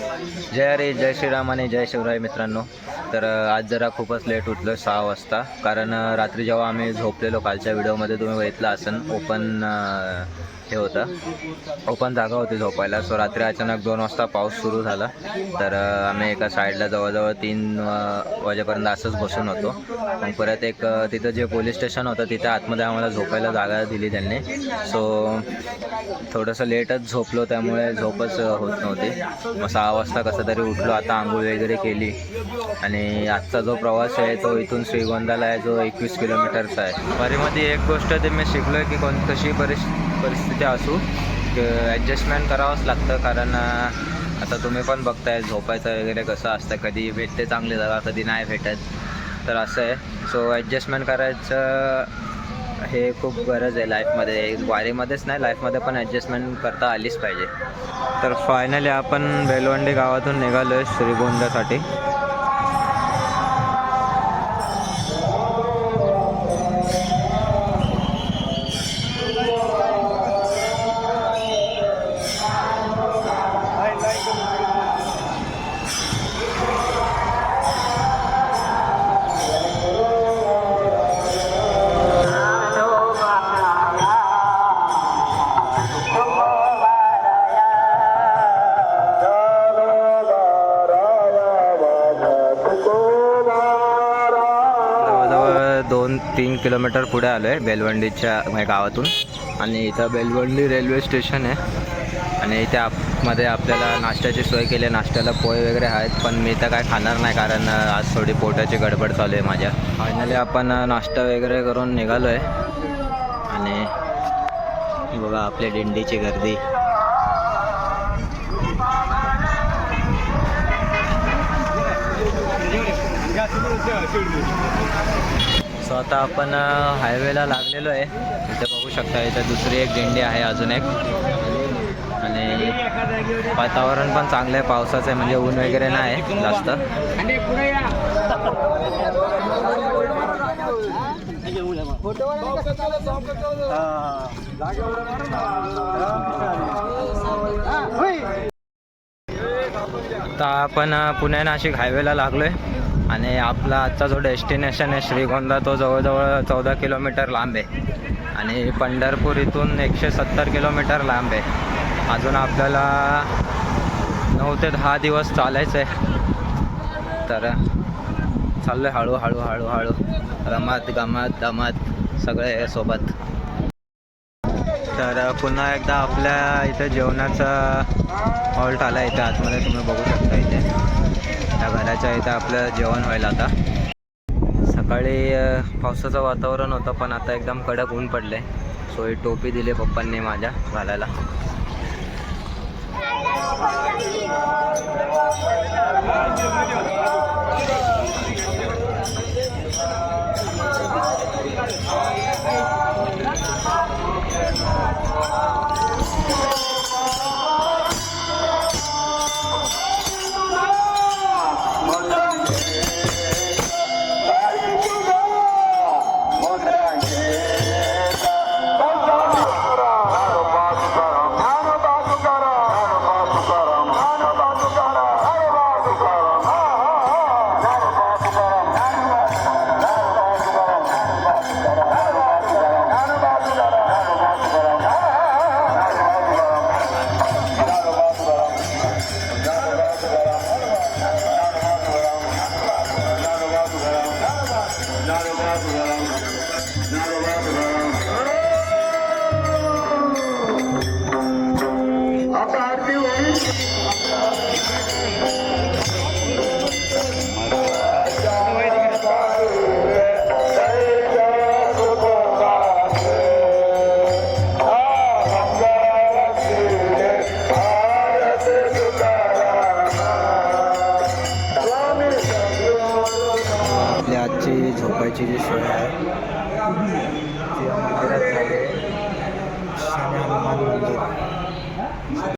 जय हरे जय श्रीराम आणि जय शिवराय मित्रांनो. तर आज जरा खूपच लेट उठलो सहा वाजता. कारण रात्री जेव्हा आम्ही झोपलेलो कालच्या व्हिडिओमध्ये तुम्ही बघितलं असन ओपन हे होतं. ओपन जागा होती झोपायला. सो रात्री अचानक दोन वाजता पाऊस सुरू झाला. तर आम्ही एका साईडला जवळजवळ तीन वाजेपर्यंत असंच बसून होतो. मग परत एक तिथं जे पोलीस स्टेशन होतं तिथे आतमध्ये आम्हाला झोपायला जागा दिली त्यांनी. सो थोडंसं लेटच झोपलो त्यामुळे झोपच होत नव्हती. मग सहा वाजता कसं तरी उठलो आता आंघोळ वगैरे केली. आणि आजचा जो प्रवास आहे तो इथून श्रीगोंदाला आहे जो एकवीस किलोमीटरचा आहे. परीमध्ये एक गोष्ट ते मी शिकलो आहे की कोण कशी परिस्थिती असू ॲडजस्टमेंट करावंच लागतं. कारण आता तुम्ही पण बघताय झोपायचं वगैरे कसं असतं कधी भेटते चांगली जागा कधी नाही भेटत. तर असं आहे. सो ॲडजस्टमेंट करायचं हे खूप गरज आहे लाईफमध्ये. वारीमध्येच नाही लाईफमध्ये पण ॲडजस्टमेंट करता आलीच पाहिजे. तर फायनली आपण बेलवंडी गावातून निघालो आहे श्रीगोंद्यासाठी. जवळजवळ दोन तीन किलोमीटर पुढे आलो आहे बेलवंडीच्या गावातून. आणि इथं बेलवंडी रेल्वे स्टेशन आहे. आणि इथे आपमध्ये आपल्याला नाश्त्याची सोय केली आहे. नाश्त्याला पोहे वगैरे आहेत पण मी तर काय खाणार नाही कारण आज थोडी पोटाची गडबड चालू आहे माझ्या. फायनली आपण नाश्ता वगैरे करून निघालो आहे आणि बघा आपल्या दिंडीची गर्दी. सो आता आपण हायवेला लागलेलो आहे. इथे बघू शकता इथे दुसरी एक दिंडी आहे अजून एक. आणि वातावरण पण चांगलं आहे पावसाचं आहे म्हणजे ऊन वगैरे नाही जास्त. तर आपण पुणे नाशिक हायवेला लागलो आहे आणि आपला आजचा जो डेस्टिनेशन आहे श्रीगोंदा तो जवळजवळ चौदा किलोमीटर लांब आहे. आणि पंढरपूर इथून एकशे सत्तर किलोमीटर लांब आहे. अजून आपल्याला नऊ ते दहा दिवस चालायचं आहे तर चाललं आहे हळूहळू हळूहळू रमत गमत दमत सगळे सोबत. तर पुन्हा एकदा आपल्या इथे जेवणाचा हॉल्ट आला इथे आतमध्ये तुम्ही बघू शकता इथे. त्या घराच्या इथं आपलं जेवण व्हायला आता. सकाळी पावसाचं वातावरण होतं पण आता एकदम कडक ऊन पडले सो ही टोपी दिली पप्पांनी माझ्या घालायला. आपली आजची झोपायची जी सोय आहे ती मंदिरात झाली आहे. हनुमान मंदिर